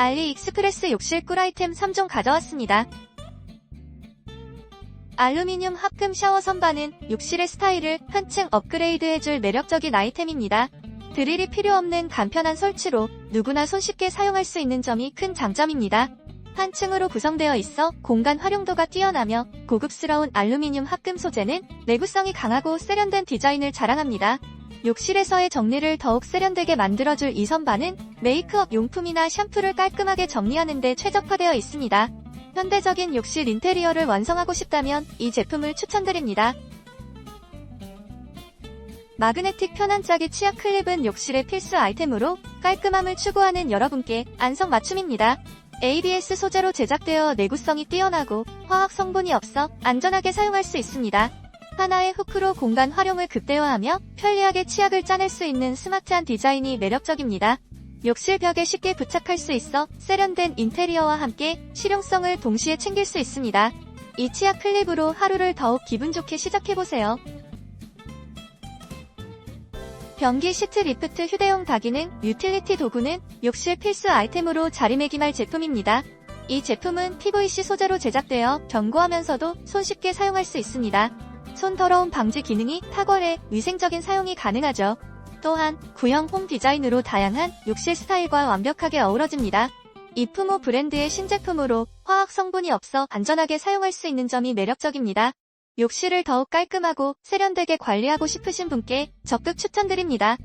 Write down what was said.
알리익스프레스 욕실 꿀 아이템 3종 가져왔습니다. 알루미늄 합금 샤워 선반은 욕실의 스타일을 한층 업그레이드해줄 매력적인 아이템입니다. 드릴이 필요 없는 간편한 설치로 누구나 손쉽게 사용할 수 있는 점이 큰 장점입니다. 한 층으로 구성되어 있어 공간 활용도가 뛰어나며 고급스러운 알루미늄 합금 소재는 내구성이 강하고 세련된 디자인을 자랑합니다. 욕실에서의 정리를 더욱 세련되게 만들어줄 이 선반은 메이크업 용품이나 샴푸를 깔끔하게 정리하는 데 최적화되어 있습니다. 현대적인 욕실 인테리어를 완성하고 싶다면 이 제품을 추천드립니다. 마그네틱 편안짜기 치약 클립은 욕실의 필수 아이템으로 깔끔함을 추구하는 여러분께 안성맞춤입니다. ABS 소재로 제작되어 내구성이 뛰어나고 화학 성분이 없어 안전하게 사용할 수 있습니다. 하나의 후크로 공간 활용을 극대화하며 편리하게 치약을 짜낼 수 있는 스마트한 디자인이 매력적입니다. 욕실 벽에 쉽게 부착할 수 있어 세련된 인테리어와 함께 실용성을 동시에 챙길 수 있습니다. 이 치약 클립으로 하루를 더욱 기분 좋게 시작해보세요. 변기 시트 리프트 휴대용 다기능 유틸리티 도구는 욕실 필수 아이템으로 자리매김할 제품입니다. 이 제품은 PVC 소재로 제작되어 견고하면서도 손쉽게 사용할 수 있습니다. 손 더러움 방지 기능이 탁월해 위생적인 사용이 가능하죠. 또한 구형 홈 디자인으로 다양한 욕실 스타일과 완벽하게 어우러집니다. 이프모 브랜드의 신제품으로 화학 성분이 없어 안전하게 사용할 수 있는 점이 매력적입니다. 욕실을 더욱 깔끔하고 세련되게 관리하고 싶으신 분께 적극 추천드립니다.